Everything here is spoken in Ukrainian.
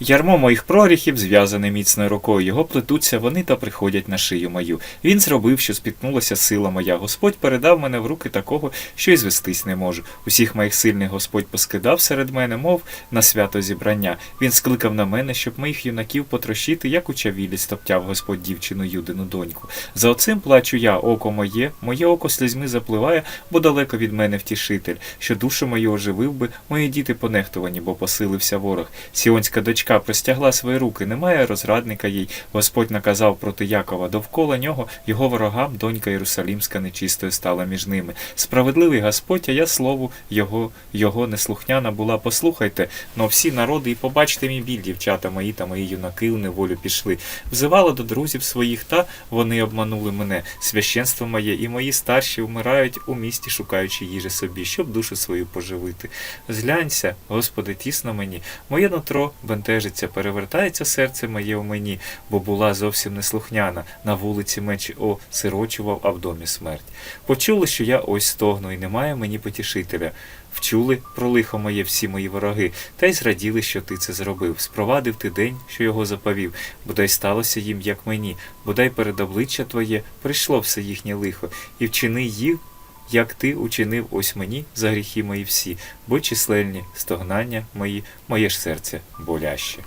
Ярмо моїх проріхів зв'язане міцною рукою. Його плетуться вони та приходять на шию мою. Він зробив, що спіткнулася сила моя. Господь передав мене в руки такого, що й звестись не можу. Усіх моїх сильних Господь поскидав серед мене, мов на свято зібрання. Він скликав на мене, щоб моїх юнаків потрощити, як у чавілі стоптяв Господь дівчину юдину доньку. За оцим плачу я, око моє, моє око слізьми запливає, бо далеко від мене втішитель, що душу мою оживив би, мої діти понехтувані, бо посилився ворог. Сіонська дочка простягла свої руки, немає розрадника їй. Господь наказав проти Якова. Довкола нього його ворогам донька Єрусалімська нечистою стала між ними. Справедливий Господь, а я слову його, його неслухняна була. Послухайте, но всі народи, і побачте мій біль, дівчата мої та мої юнаки у неволю пішли. Взивала до друзів своїх, та вони обманули мене. Священство моє і мої старші вмирають у місті, шукаючи їжі собі, щоб душу свою поживити. Зглянься, Господи, тісно мені, моє нутро бентежиться, перевертається серце моє у мені, бо була зовсім неслухняна. На вулиці меч о сирочував, а в домі смерть. Почули, що я ось стогну, і немає мені потішителя. Вчули про лихо моє всі мої вороги, та й зраділи, що ти це зробив. Спровадив ти день, що його заповів, бодай сталося їм, як мені, бодай перед обличчя твоє прийшло все їхнє лихо, і вчини їх, як ти учинив ось мені за гріхи мої всі, бо численні стогнання мої, моє ж серце боляще.